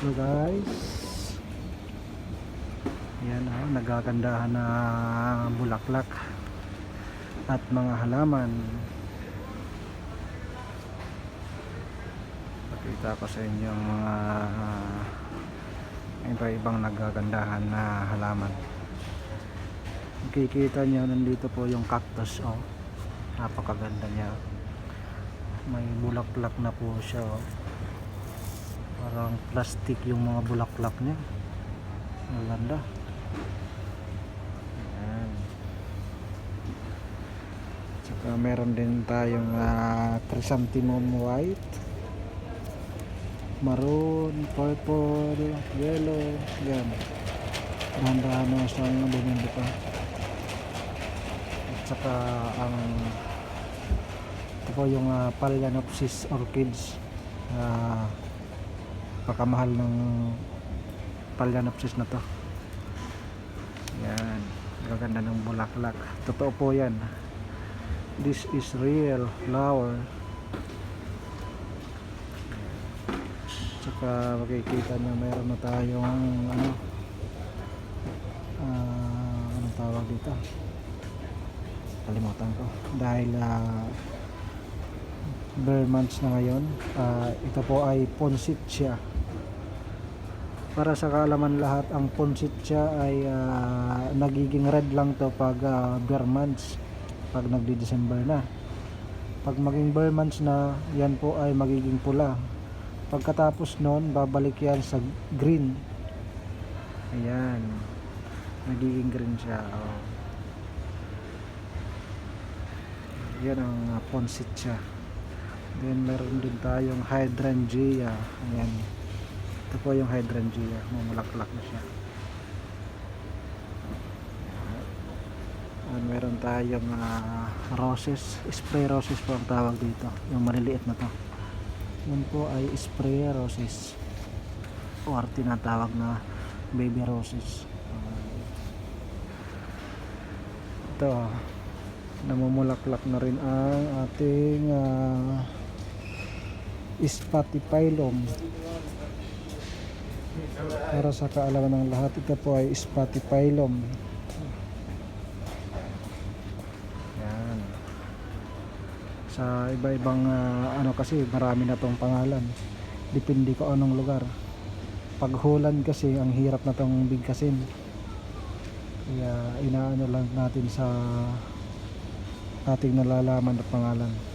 Hello guys. Yan ah, nagagandahan na bulaklak at mga halaman. Pakita ko sa inyo ang mga ah, iba-ibang nagagandahan na halaman. Makikita niyo nandito po yung cactus oh. Napakaganda niya. May bulaklak na po siya oh. Parang plastic yung mga bulaklak niya. Ang ganda. Ayan. Tsaka meron din tayong ah, chrysanthemum white. Maroon, purple, yellow. Yan. Dahan-dahan na siyang bumindi pa. At saka ang ito po yung uh, Phalaenopsis orchids. Ah, pakamahal ng Phalaenopsis na to. Yan. Gaganda ng bulaklak. Totoo po yan. This is real flower. Tsaka makikita nyo meron na tayong ano ah, anong tawag dito? Kalimutan ko. Dahil ah, bare months na ngayon. Ah, ito po ay Ponsitsia para sa kaalaman lahat ang Ponsitsia ay ah, nagiging red lang to pag uh, bare months pag nagdi-December na. Pag maging bare months na yan po ay magiging pula. Pagkatapos nun babalik yan sa green. Ayan. Nagiging green siya oh. yan ang uh, Ponsitsia Then meron din tayong hydrangea. Ayan. Ito po yung hydrangea. Mamulaklak na siya. Ayan, meron tayong ah, roses. Spray roses po ang tawag dito. Yung maliliit na to. Yun po ay spray roses. Or tinatawag na baby roses. Ah, ito. Namumulaklak na rin ang ating ah, Spatifylum para sa kaalaman ng lahat ito po ay Spatifylum yan. Sa iba-ibang ah, ano kasi marami na tong pangalan. Depende ko anong lugar. Pag Holland kasi ang hirap na tong bigkasin. Kaya inaano lang natin sa ating nalalaman at pangalan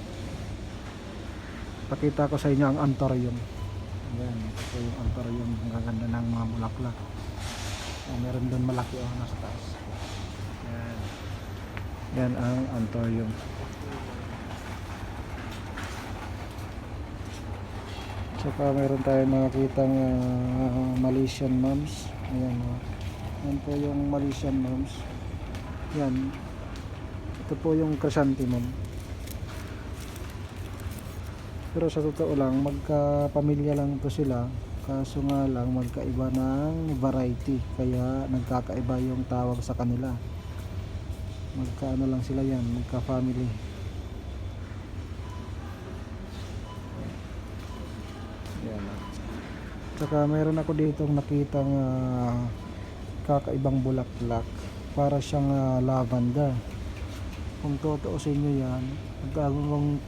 pakita ko sa inyo ang antorium. Ayan ito yung antorium. Ang gaganda ng mga bulaklak. Oh, meron doon malaki oh nasa taas. Yan yan ang antorium. Saka meron tayong makikitang ah, Malaysian moms. Ayan oh. Yan po yung Malaysian moms. Yan ito po yung chrysanthemum pero sa totoo lang, magkapamilya lang to sila. Kaso nga lang, magkaiba ng variety. Kaya nagkakaiba yung tawag sa kanila. Magkaano lang sila yan, magka-family. Yan. ah. Tsaka meron ako ditong nakitang ah, kakaibang bulaklak. Para siyang ah, lavender. Kung totoo sa inyo yan, pag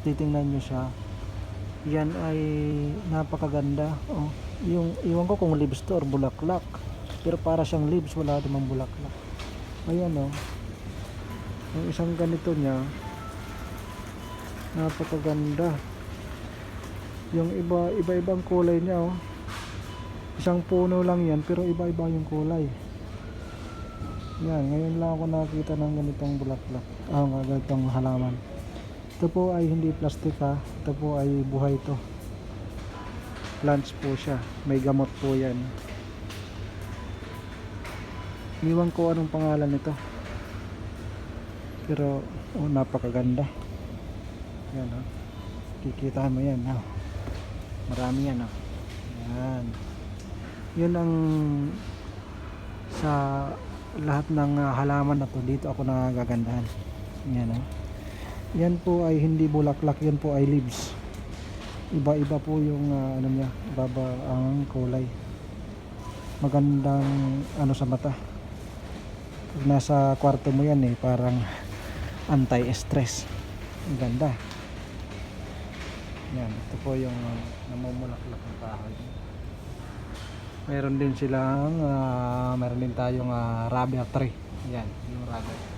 titingnan nyo siya, yan ay napakaganda. Oh, yung iwan ko kung leaves to or bulaklak. Pero para siyang leaves wala namang bulaklak. Ayan oh. Yung isang ganito niya napakaganda. Yung iba iba ibang kulay niya oh. Isang puno lang yan pero iba iba yung kulay. Yan ngayon lang ako nakita ng ganitong bulaklak. Ah ganitong halaman ito po ay hindi plastic ha. Ito po ay buhay to. Plants po siya. May gamot po yan. Iwan ko anong pangalan nito. Pero oh, napakaganda. Yan oh. Kikita mo yan oh. Marami yan oh. Yan. Yun ang sa lahat ng ah, halaman na to dito ako nagagandahan. Yan oh yan po ay hindi bulaklak yan po ay leaves iba iba po yung ah, ano niya baba ang kulay magandang ano sa mata. Pag nasa kwarto mo yan eh, parang anti-stress. Ang ganda. Yan, ito po yung uh, namumulaklak ng kahoy. Meron din silang, ah, meron din tayong uh, rabia tree. Yan, yung rabia.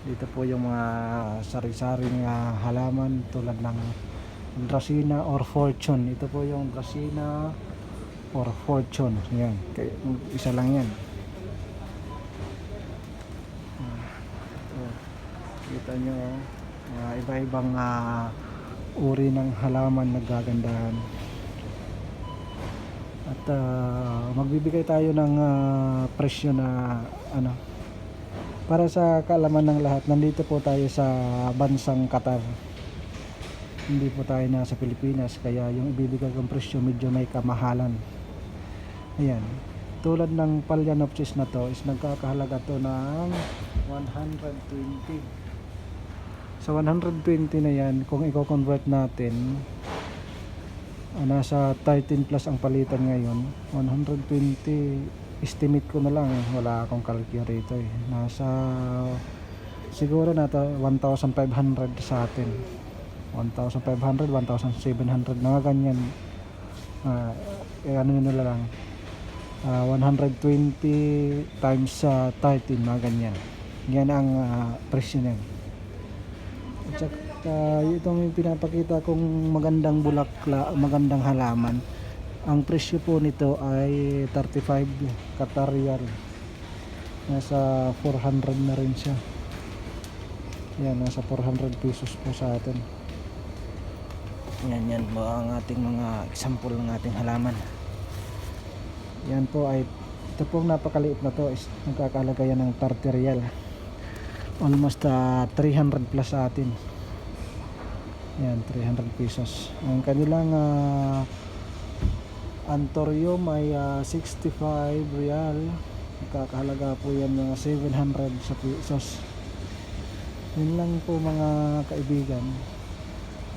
Dito po yung mga sari-saring ah, halaman tulad ng Dracena or Fortune. Ito po yung Dracena or Fortune. Yan. Kaya, isa lang yan. Ito. Kita nyo, mga iba-ibang ah, uri ng halaman na gagandahan. At ah, magbibigay tayo ng ah, presyo na ano para sa kaalaman ng lahat, nandito po tayo sa bansang Qatar. Hindi po tayo nasa Pilipinas, kaya yung ibibigay kong presyo medyo may kamahalan. Ayan. Tulad ng Palyanopsis na to, is nagkakahalaga to ng 120. Sa 120 na yan, kung i-convert natin, ah, nasa 13 plus ang palitan ngayon, 120 estimate ko na lang wala akong calculator eh. nasa siguro na 1,500 sa atin. 1,500 1,700 mga ganyan. Ah, eh, ano nyo lang. Ah, 120 times sa 13 mga ganyan. Yan ang ah, presyo niyan. At saka itong pinapakita kong magandang bulakla magandang halaman ang presyo po nito ay 35 Qatar Riyal. Nasa 400 na rin siya. Yan, nasa 400 pesos po sa atin. Yan, yan po ang ating mga example ng ating halaman. Yan po ay ito pong napakaliit na to is nagkakalaga yan ng 30 Riyal. Almost ah, 300 plus sa atin. Yan, 300 pesos. Ang kanilang ah, Antorium ay ah, 65 real. Nakakahalaga po yan mga 700 sa pesos. Yun lang po mga kaibigan.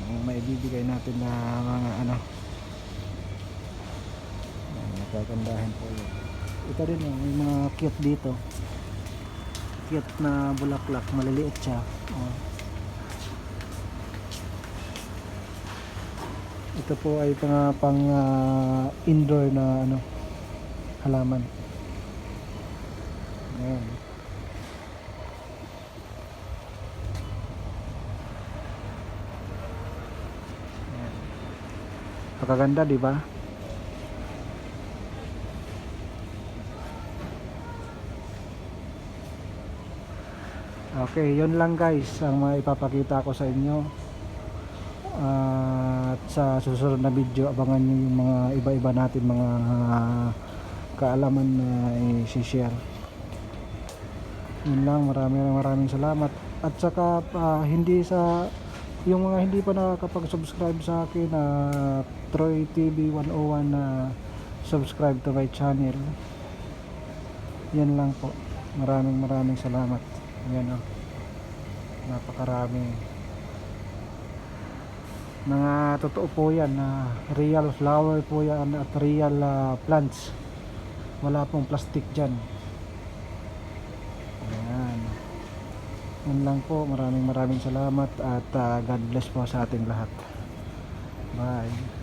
Ang maibibigay natin na mga ano. Yan, Nagkagandahan po yun. Ito rin oh, may mga cute dito. Cute na bulaklak. Maliliit siya. Oh. Ito po ay mga pang ah, indoor na ano halaman. Ayan. Pagkaganda, di ba? Okay, yun lang guys ang maipapakita ko sa inyo. At sa susunod na video abangan nyo yung mga iba-iba natin mga kaalaman na i-share. Yun lang maraming maraming salamat. At saka ah, hindi sa yung mga hindi pa nakakapag-subscribe sa akin na Troy TV 101 na subscribe to my channel. Yan lang po. Maraming maraming salamat. Yan o napakarami mga totoo po yan na real flower po yan at real ah, plants. Wala pong plastic dyan. Ayan. Yun lang po. Maraming maraming salamat at ah, God bless po sa ating lahat. Bye